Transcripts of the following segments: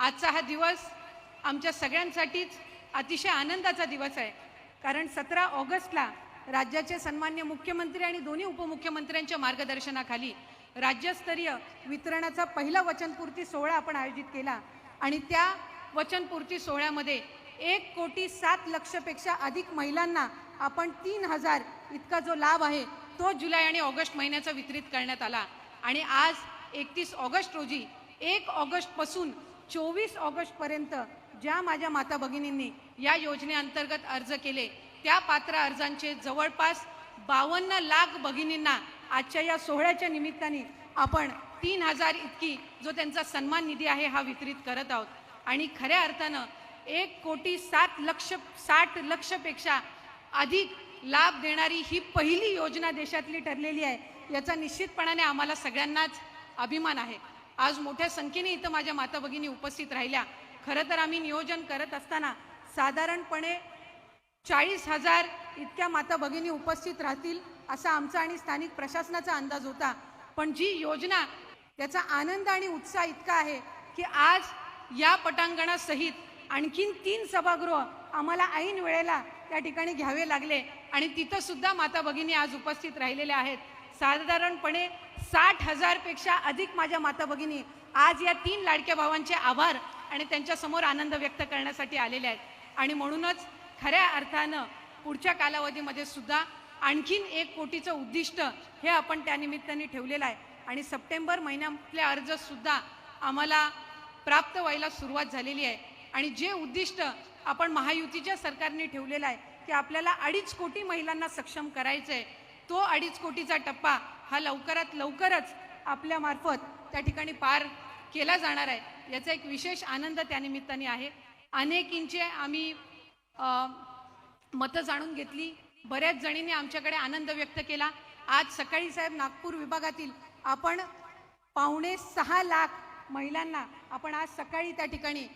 आजचा हा दिवस आमच्या सगळ्यांसाठीच अतिशय आनंदाचा दिवस आहे. कारण सतरा ऑगस्टला राज्याचे सन्मान्य मुख्यमंत्री आणि दोन्ही उपमुख्यमंत्र्यांच्या मार्गदर्शनाखाली राज्यस्तरीय वितरणाचा पहिला वचनपूर्ती सोहळा आपण आयोजित केला आणि त्या वचनपूर्ती सोहळ्यामध्ये एक कोटी सात लक्षपेक्षा अधिक महिलांना आपण तीन हजार इतका जो लाभ आहे तो जुलै आणि ऑगस्ट महिन्याचा वितरित करण्यात आला. आणि आज एकतीस ऑगस्ट रोजी एक ऑगस्टपासून चोवीस ऑगस्टपर्यंत ज्या माझ्या माता भगिनींनी या योजनेअंतर्गत अर्ज केले त्या पात्र अर्जांचे जवळपास बावन्न लाख भगिनींना आजच्या या सोहळ्याच्या निमित्ताने आपण तीन हजार इतकी जो त्यांचा सन्मान निधी आहे हा वितरित करत आहोत. आणि खऱ्या अर्थानं एक कोटी सात लक्ष साठ लक्षपेक्षा अधिक लाभ देणारी ही पहिली योजना देशातली ठरलेली आहे याचा निश्चितपणाने आम्हाला सगळ्यांनाच अभिमान आहे. आज मोठ्या संख्येने इथं माझ्या माता भगिनी उपस्थित राहिल्या. खरं तर आम्ही नियोजन करत असताना साधारणपणे चाळीस हजार इतक्या माता भगिनी उपस्थित राहतील असा आमचा आणि स्थानिक प्रशासनाचा अंदाज होता. पण जी योजना त्याचा आनंद आणि उत्साह इतका आहे की आज या पटांगणासहित आणखीन तीन सभागृह आम्हाला ऐन वेळेला त्या ठिकाणी घ्यावे लागले आणि तिथंसुद्धा माता भगिनी आज उपस्थित राहिलेल्या आहेत. साधारणपणे साठ हजारपेक्षा अधिक माझ्या माता भगिनी आज या तीन लाडक्या भावांचे आभार आणि त्यांच्यासमोर आनंद व्यक्त करण्यासाठी आलेले आहेत. आणि म्हणूनच खऱ्या अर्थानं पुढच्या कालावधीमध्ये सुद्धा आणखीन एक कोटीचं उद्दिष्ट हे आपण त्यानिमित्ताने ठेवलेलं आहे. आणि सप्टेंबर महिन्यातले अर्ज सुद्धा आम्हाला प्राप्त व्हायला सुरुवात झालेली आहे. आणि जे उद्दिष्ट आपण महायुतीच्या सरकारने ठेवलेलं आहे की आपल्याला अडीच कोटी महिलांना सक्षम करायचं आहे तो अडीच कोटीचा टप्पा हा लवकरात लवकरच आपल्या मार्फत त्या ठिकाणी पार केला जाणार आहे. याचा एक विशेष आनंद त्यानिमित्ताने आहे. अनेकींचे आम्ही मतं जाणून घेतली. बऱ्याच जणींनी आमच्याकडे आनंद व्यक्त केला. आज सकाळी साहेब नागपूर विभागातील आपण पावणे सहा लाख महिलांना आपण आज सकाळी त्या ठिकाणी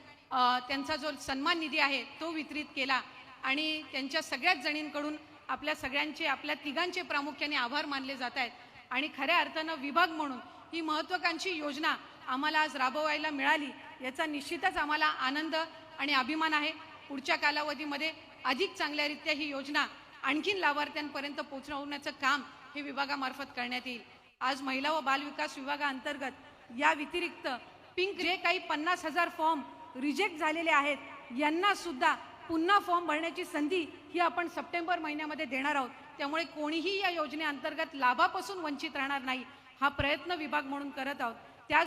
त्यांचा जो सन्मान निधी आहे तो वितरित केला आणि त्यांच्या सगळ्याच जणींकडून आपल्या सगळ्यांचे आपल्या तिघांचे प्रामुख्याने आभार मानले जात आहेत. आणि खऱ्या अर्थानं विभाग म्हणून ही महत्त्वाकांक्षी योजना आम्हाला आज राबवायला मिळाली याचा निश्चितच आम्हाला आनंद आणि अभिमान आहे. पुढच्या कालावधीमध्ये अधिक चांगल्यारीत्या ही योजना आणखीन लाभार्थ्यांपर्यंत पोहोचवण्याचं काम हे विभागामार्फत करण्यात येईल. आज महिला व बालविकास विभागाअंतर्गत या व्यतिरिक्त पिंक जे काही पन्नास हजार फॉर्म रिजेक्ट झालेले आहेत यांना सुद्धा पुन्हा फॉर्म भरण्याची संधी ही आपण सप्टेंबर महिन्यामध्ये देणार आहोत. त्यामुळे कोणीही या योजनेअंतर्गत लाभापासून वंचित राहणार नाही हा प्रयत्न विभाग म्हणून करत आहोत.